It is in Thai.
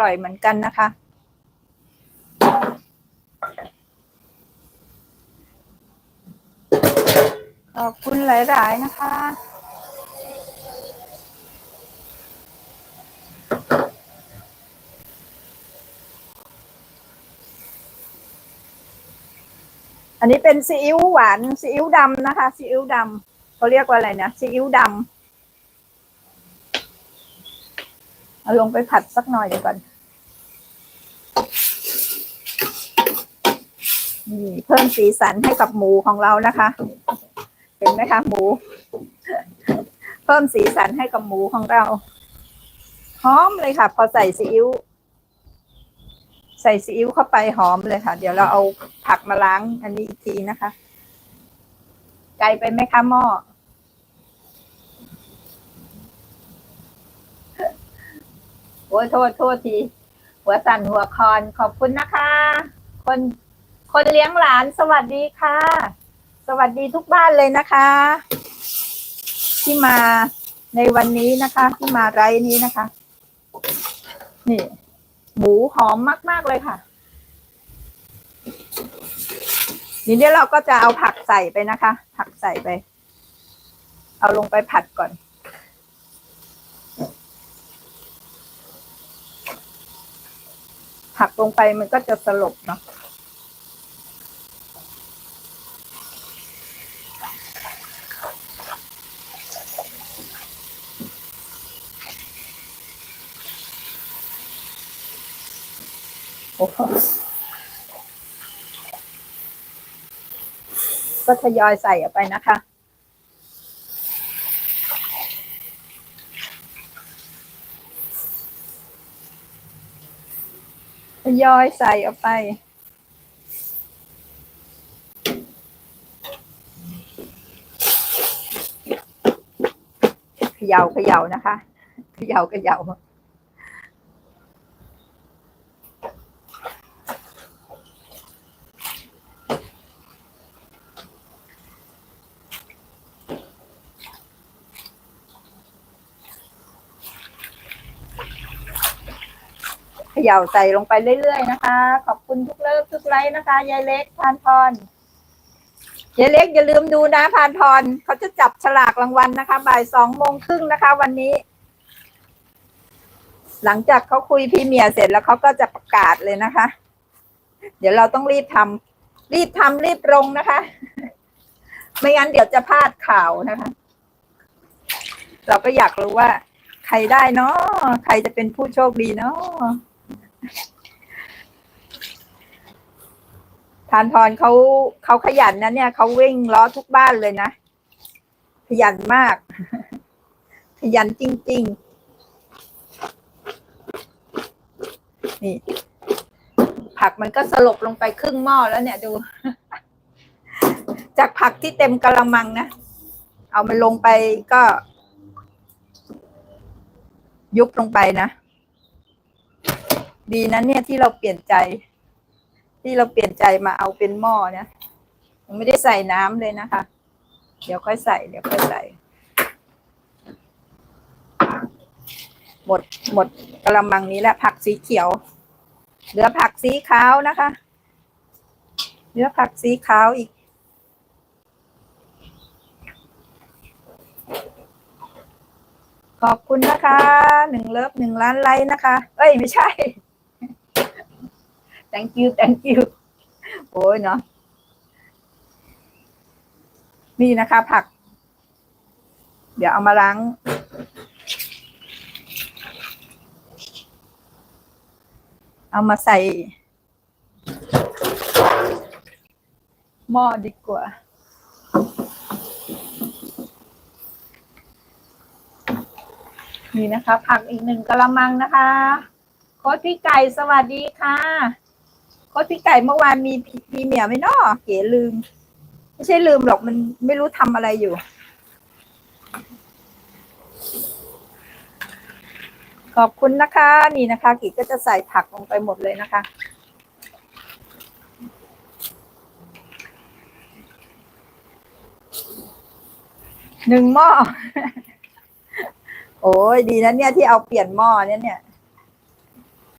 ร่อยเหมือนกันนะคะ ขอบคุณหลาย ๆ นะคะอันนี้เป็นซีอิ๊วหวานซีอิ๊วดำนะคะซีอิ๊วดำเขาเรียกว่าอะไรนะซีอิ๊วดำ เอาลงไปผัดสักหน่อยเดี๋ยวก่อน นี่เพิ่มสีสันให้กับหมูของเรานะคะ เห็นไหมคะหมู เพิ่มสีสันให้กับหมูของเรา หอมเลยค่ะ พอใส่ซีอิ๊ว ใส่ซีอิ๊วเข้าไปหอมเลยค่ะ เดี๋ยวเราเอาผักมาล้างอันนี้อีกทีนะคะ ไกลไปไหมคะหม้อ โอ้ยโทษโทษที หัวสั่นหัวคอนขอบคุณนะคะ คนคนเลี้ยงหลานสวัสดีค่ะ สวัสดีทุกบ้านเลยนะคะ ที่มาในวันนี้นะคะ ที่มาไรนี้นะคะ นี่ หมูหอมมาก ๆ เลยค่ะทีนี้เราก็จะเอาผักใส่ไปนะคะ ผักใส่ไป เอาลงไปผัดก่อน ผักลงไปมันก็จะสลบเนาะโอ้โหก็ทยอยใส่ไปนะคะ ยอยใส่ออกไปเขย่าเขย่านะคะเขย่าเขย่า ย่าใส่ลงไปเรื่อยๆนะคะ ขอบคุณทุกเลิฟทุกไลค์นะคะยายเล็กพานพรยายเล็กอย่าลืมดูนะพานพรเขาจะจับฉลากรางวัลนะคะบ่ายสองโมงครึ่งนะคะ วันนี้ หลังจากเขาคุยพรีเมียเสร็จแล้วเขาก็จะประกาศเลยนะคะ เดี๋ยวเราต้องรีบทำรีบทำรีบลงนะคะ ไม่งั้นเดี๋ยวจะพลาดข่าวนะคะ เราก็อยากรู้ว่า ใครได้เนาะใครจะเป็นผู้โชคดีเนาะ ทานพรเขาเขาขยันนะเนี่ยเขาวิ่งล้อทุกบ้านเลยนะ ขยันมาก ขยันจริง ๆ นี่ ผักมันก็สลบลงไปครึ่งหม้อแล้วเนี่ยดู จากผักที่เต็มกระมังนะ เอามันลงไปก็ ยุบลงไปนะ ดีนะเนี่ยที่เราเปลี่ยนใจ ที่เราเปลี่ยนใจมาเอาเป็นหม้อเนี่ยยังไม่ได้ใส่น้ำเลยนะคะ เดี๋ยวค่อยใส่ เดี๋ยวค่อยใส่ หมดหมดกระมังนี้แหละผักสีเขียว เหลือผักสีขาวนะคะ เหลือผักสีขาวอีกขอบคุณนะคะหนึ่งเลิฟหนึ่งล้านไลค์นะคะ เอ้ย ไม่ใช่ thank you thank you โอ้ยเนาะนี่นะคะ ผัก เดี๋ยวเอามาล้าง เอามาใส่ หม้อดีกว่านี่นะคะ ผักอีกหนึ่งกระมังนะคะ โค้ดพี่ไก่สวัสดีค่ะ โค้ดพี่ไก่เมื่อวานมีพรีเมียร์ไหมเนาะเก๋ลืม ไม่ใช่ลืมหรอกมันไม่รู้ทำอะไรอยู่ ขอบคุณนะคะ นี่นะคะกิจก็จะใส่ผักลงไปหมดเลยนะคะ หนึ่งหม้อ โอ้ยดีนะเนี่ยที่เอาเปลี่ยนหม้อเนี่ยเนี่ย